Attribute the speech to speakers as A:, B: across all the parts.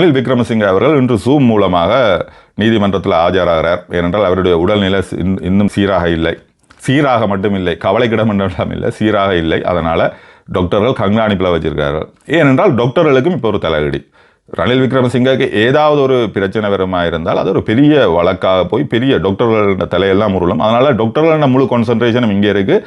A: ரணில் விக்ரமசிங்க அவர்கள் இன்று சூம் மூலமாக நீதிமன்றத்தில் ஆஜராகிறார். ஏனென்றால் அவருடைய உடல்நிலை இன்னும் இன்னும் சீராக இல்லை. சீராக மட்டும் இல்லை கவலைக்கிடம் என்றெல்லாம் இல்லை சீராக இல்லை. அதனால் டாக்டர்கள் கண்காணிப்பில் வச்சிருக்கார்கள் ஏனென்றால் டாக்டர்களுக்கும் இப்போ ஒரு தலையடி ரணில் விக்ரமசிங்கக்கு ஏதாவது ஒரு பிரச்சனை வருமா இருந்தால் அது ஒரு பெரிய வழக்காக போய் பெரிய டாக்டர்களோட தலையெல்லாம் உருளும். அதனால் டாக்டர்களோட முழு கான்சன்ட்ரேஷனும் இங்கே இருக்குது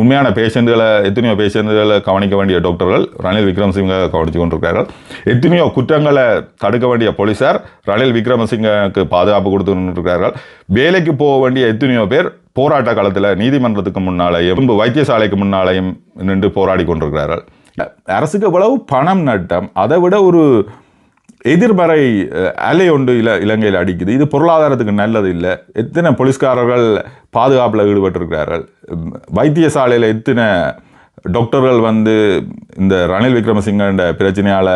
A: உண்மையான பேஷண்ட்டுகளை எத்தனையோ பேஷண்ட்டுகளை கவனிக்க வேண்டிய டாக்டர்கள் ரணில் விக்ரமசிங்க கவனித்து கொண்டிருக்கிறார்கள். எத்தனையோ குற்றங்களை தடுக்க வேண்டிய போலீசார் ரணில் விக்ரமசிங்கக்கு பாதுகாப்பு கொடுத்து கொண்டிருக்கிறார்கள். வேலைக்கு போக வேண்டிய எத்தனையோ பேர் போராட்ட காலத்தில் நீதிமன்றத்துக்கு முன்னாலேயும் முன்பு வைத்தியசாலைக்கு முன்னாலேயும் நின்று போராடி கொண்டிருக்கிறார்கள். அரசுக்கு எவ்வளவு பணம் நட்டம் அதை விட ஒரு எதிர்மறை அலை ஒன்று இல இலங்கையில் அடிக்குது. இது பொருளாதாரத்துக்கு நல்லது இல்லை. எத்தனை போலீஸ்காரர்கள் பாதுகாப்பில் ஈடுபட்டிருக்கிறார்கள்? வைத்தியசாலையில் எத்தனை டாக்டர்கள் வந்து இந்த ரணில் விக்ரமசிங்கன்ற பிரச்சனையால்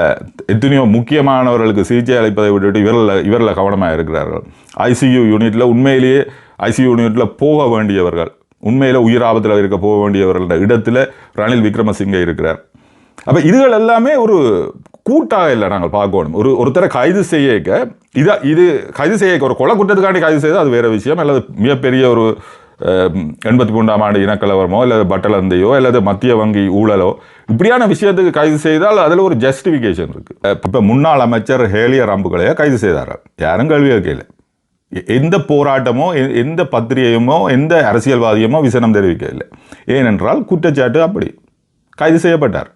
A: எத்தனையோ முக்கியமானவர்களுக்கு சிகிச்சை அளிப்பதை விட்டுட்டு இவரில் இவரில் கவனமாக இருக்கிறார்கள். ஐசியூ யூனிட்டில் உண்மையிலேயே ஐசியூ யூனிட்டில் போக வேண்டியவர்கள் உண்மையில் உயிர் ஆபத்தில் இருக்க போக வேண்டியவர்கள இடத்துல ரணில் விக்ரமசிங்கே இருக்கிறார். அப்போ இதுகள் எல்லாமே ஒரு கூட்டாக இல்லை நாங்கள் பார்க்கணும் ஒரு ஒருத்தரை கைது செய்யக்க இதை இது கைது செய்யக்க ஒரு கொலை குற்றத்துக்காண்டி கைது செய்தால் அது வேறு விஷயம். அல்லது மிகப்பெரிய ஒரு எண்பத்தி மூன்றாம் ஆண்டு இனக்கலவரமோ அல்லது பட்டலந்தையோ அல்லது மத்திய வங்கி ஊழலோ இப்படியான விஷயத்துக்கு கைது செய்தால் அதில் ஒரு ஜஸ்டிஃபிகேஷன் இருக்குது இப்போ முன்னாள் அமைச்சர் ஹேலியர் அம்புகளையோ கைது செய்தார்கள் யாரும் கேள்வி கேட்கல. எ- எந்த போராட்டமோ எ- எந்த பத்திரிகையுமோ எந்த அரசியல்வாதியுமோ விசனம் தெரிவிக்கவில்லை. ஏனென்றால் குற்றச்சாட்டு அப்படி. கைது செய்யப்பட்டார்.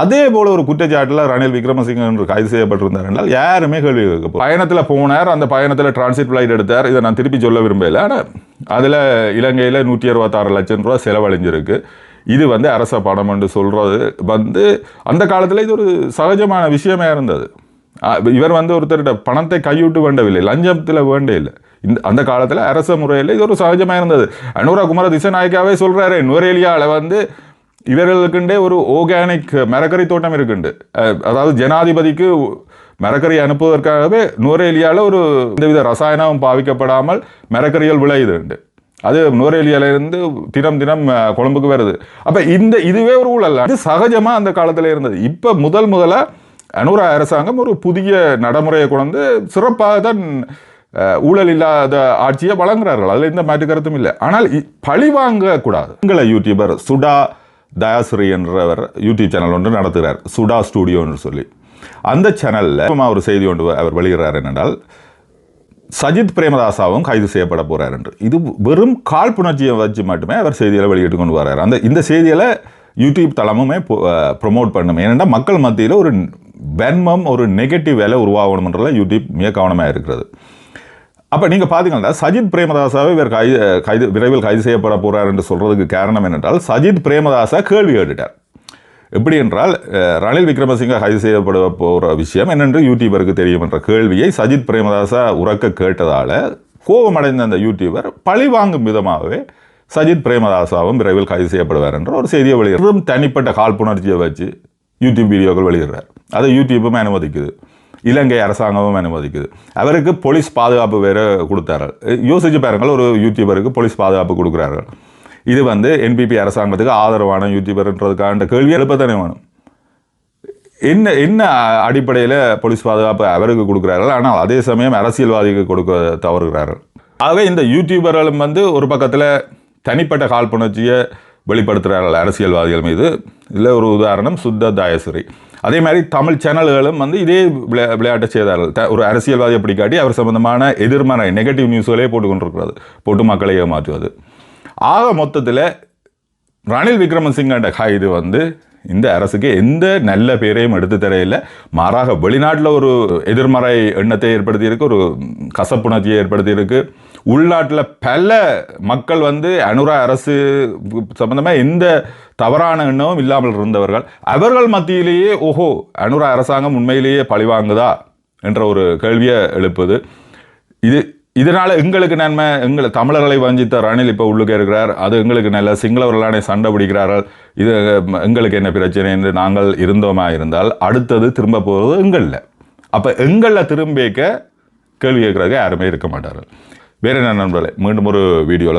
A: அதே போல ஒரு குற்றச்சாட்டில் ரணில் விக்ரமசிங்க என்று கைது செய்யப்பட்டிருந்தார் என்றால் யாருமே கேள்வி கேட்க பயணத்தில் போனார் அந்த பயணத்தில் டிரான்சிட் ஃப்ளைட் எடுத்தார். இதை நான் திருப்பி சொல்ல விரும்பல ஆனால் அதில் இலங்கையில் நூற்றி அறுபத்தாறு லட்சம் ரூபா செலவழிஞ்சிருக்கு. இது வந்து அரச பணம் என்று சொல்கிறது வந்து அந்த காலத்தில் இது ஒரு சகஜமான விஷயமே இருந்தது. இவர் வந்து ஒருத்தர்கிட்ட பணத்தை கையூட்டு வேண்டவில்லை லஞ்சத்தில் வேண்டே இல்லை. இந்த அந்த காலத்தில் அரச முறையில் இது ஒரு சகஜமாக இருந்தது. அனுரா குமார திசநாயக்காவே சொல்கிறாரு நுரேலியாவில் வந்து இவர்களுக்குண்டே ஒரு ஓர்கானிக் மரக்கறி தோட்டம் இருக்குண்டு. அதாவது ஜனாதிபதிக்கு மரக்கறி அனுப்புவதற்காகவே நுரேலியாவில் ஒரு எந்தவித ரசாயனமும் பாவிக்கப்படாமல் மரக்கறிகள் விளையுதுண்டு. அது நுரேலியாவிலிருந்து தினம் தினம் அஹ், கொழும்புக்கு வருது. அப்போ இந்த இதுவே ஒரு ஊழல். அது சகஜமாக அந்த காலத்தில் இருந்தது. இப்போ முதல் முதலாக அனுரா அரசாங்கம் ஒரு புதிய நடைமுறையை கொண்டு சிறப்பாக தான் ஊழல் இல்லாத ஆட்சியை வழங்குறார்கள். அதில் எந்த மாற்று கருத்தும் இல்லை. ஆனால் பழி வாங்கக்கூடாது. எங்களை யூடியூபர் சுடா தயாஸ்ரீ என்றவர் யூடியூப் சேனல் ஒன்று நடத்துகிறார் சுடா ஸ்டூடியோன்னு சொல்லி. அந்த சேனலில் ஒரு செய்தி ஒன்று அவர் வெளியிடுறார் என்னென்றால் சஜித் பிரேமதாசாவும் கைது செய்யப்பட போகிறார் என்று. இது வெறும் காழ்ப்புணர்ச்சியை வச்சு மட்டுமே அவர் செய்திகளை வெளியிட்டு கொண்டு வர்றார். அந்த இந்த செய்தியில் யூடியூப் தளமுமே ப்ரொமோட் பண்ணும். ஏனென்றால் மக்கள் மத்தியில் ஒரு வன்மம் ஒரு நெகட்டிவ் வேலை உருவாகணுன்றதில் யூடியூப் மிக கவனமாக இருக்கிறது. அப்போ நீங்கள் பார்த்தீங்கன்னா சஜித் பிரேமதாசாவை இவர் கைது கைது விரைவில் கைது செய்யப்பட போகிறார் என்று சொல்கிறதுக்கு காரணம் என்னென்றால் சஜித் பிரேமதாசா கேள்வி கேட்டுட்டார் எப்படி என்றால் ரணில் விக்ரமசிங்க கைது செய்யப்பட போகிற விஷயம் என்னென்று யூடியூபருக்கு தெரியும் என்ற கேள்வியை சஜித் பிரேமதாசா உறக்க கேட்டதால் கோபமடைந்த அந்த யூடியூபர் பழி வாங்கும் விதமாகவே சஜித் பிரேமதாசாவும் விரைவில் கைது செய்யப்படுவார் என்ற ஒரு செய்தியை வெளியிடும் தனிப்பட்ட காழ்ப்புணர்ச்சியை வச்சு யூடியூப் வீடியோக்கள் வெளியிடுறார். அதை யூடியூப்பும் அனுமதிக்குது. இலங்கை அரசாங்கமும் அனுமதிக்குது. அவருக்கு போலீஸ் பாதுகாப்பு வேறு கொடுத்தார்கள். யோசிச்சு பாருங்கள் ஒரு யூடியூபருக்கு போலீஸ் பாதுகாப்பு கொடுக்குறார்கள். இது வந்து என்பிபி அரசாங்கத்துக்கு ஆதரவான யூடியூபர்ன்றதுக்கான கேள்வி எழுப்பத்தானே வேணும். என்ன என்ன அடிப்படையில் போலீஸ் பாதுகாப்பு அவருக்கு கொடுக்குறார்கள்? ஆனால் அதே சமயம் அரசியல்வாதிக்கு கொடுக்க தவறுகிறார்கள். ஆகவே இந்த யூடியூபர்களும் வந்து ஒரு பக்கத்தில் தனிப்பட்ட காழ்ப்புணர்ச்சியை வெளிப்படுத்துகிறார்கள் அரசியல்வாதிகள் மீது. இதில் ஒரு உதாரணம் சுத்த தாயசுரி. அதே மாதிரி தமிழ் சேனல்களும் வந்து இதே விளையா விளையாட்டை செய்தார்கள். த- ஒரு அரசியல்வாதி அப்படி காட்டி அவர் சம்பந்தமான எதிர்மறை நெகட்டிவ் நியூஸ்களே போட்டு கொண்டிருக்கிறது போட்டு மக்களை ஏமாற்றுவது. ஆக மொத்தத்தில் ரணில் விக்ரமசிங்கண்ட கைது வந்து இந்த அரசுக்கு எந்த நல்ல பேரையும் எடுத்து தரையில்லை மாறாக வெளிநாட்டில் ஒரு எதிர்மறை எண்ணத்தை ஏற்படுத்தியிருக்கு ஒரு கசப்புணர்ச்சியை ஏற்படுத்தியிருக்கு. உள்நாட்டில் பல மக்கள் வந்து அனுரா அரசு சம்பந்தமாக எந்த தவறான எண்ணமும் இல்லாமல் இருந்தவர்கள் அவர்கள் மத்தியிலேயே ஓஹோ அனுரா அரசாங்கம் உண்மையிலேயே பழிவாங்குதா என்ற ஒரு கேள்வியை எழுப்புது. இது இதனால எங்களுக்கு நன்மை எங்களை தமிழர்களை வஞ்சித்த ரணில் இப்போ உள்ளுக்கு இருக்கிறார். அது எங்களுக்கு நல்ல சிங்களவர்களானே சண்டை பிடிக்கிறார்கள். இது எங்களுக்கு என்ன பிரச்சனை என்று நாங்கள் இருந்தோமா இருந்தால் அடுத்தது திரும்ப போகிறது எங்களில். அப்போ எங்களில் திரும்பிக்க கேள்வி கேட்குறதுக்கு யாருமே இருக்க மாட்டார்கள். வேறு என்ன நண்பர்களே மீண்டும் ஒரு வீடியோவில்